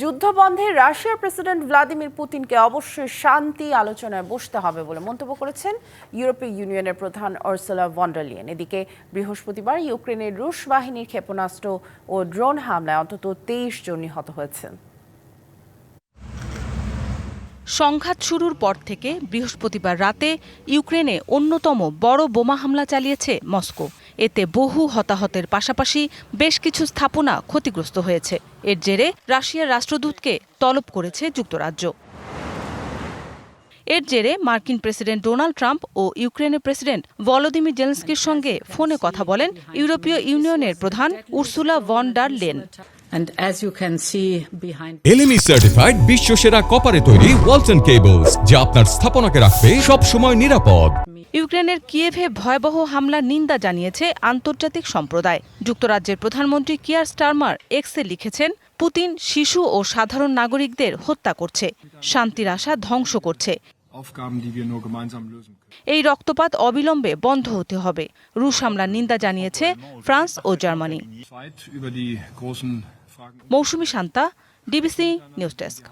যুদ্ধবন্ধে রাশিয়ার president Vladimir পুতিনকে অবশ্যই শান্তি আলোচনায় বসতে হবে বলে মন্তব্য করেছেন ইউরোপীয় ইউনিয়নের প্রধান অর্সেলা ভন্ডারলিয়েন। এদিকে বৃহস্পতিবার ইউক্রেনের রুশ বাহিনীর ক্ষেপণাস্ত্র ও ড্রোন হামলায় অন্তত তেইশ জন নিহত হয়েছেন। সংঘাত শুরুর পর থেকে বৃহস্পতিবার রাতে ইউক্রেনে অন্যতম বড় বোমা হামলা চালিয়েছে মস্কো। এতে বহু হতাহতের পাশাপাশি বেশ কিছু স্থাপনা ক্ষতিগ্রস্ত হয়েছে। এর জেরে রাশিয়ার রাষ্ট্রদূতকে তলব করেছে যুক্তরাজ্য। এর জেরে মার্কিন প্রেসিডেন্ট ডোনাল্ড ট্রাম্প ও ইউক্রেনের প্রেসিডেন্ট ভলোদিমির জেলেন্সকির সঙ্গে ফোনে কথা বলেন ইউরোপীয় ইউনিয়নের প্রধান Ursula von der Leyen. And as you can see behind LME certified বিশ্ব সেরা কপারে তৈরি ওয়ালটন কেবলস যা আপনার স্থাপনাকে রাখবে সব সময় নিরাপদ। ইউক্রেনের কিয়েভে ভয়াবহ হামলার নিন্দা জানিয়েছে আন্তর্জাতিক সম্প্রদায়। যুক্তরাজ্যের প্রধানমন্ত্রী কিয়ার স্টারমার এক্সে লিখেছেন পুতিন শিশু ও সাধারণ নাগরিকদের হত্যা করছে শান্তির আশা ধ্বংস করছে. এই রক্তপাত অবিলম্বে বন্ধ হতে হবে রুশ হামলার নিন্দা জানিয়েছে ফ্রান্স ও Germany. Mousumi Shanta DBC news desk.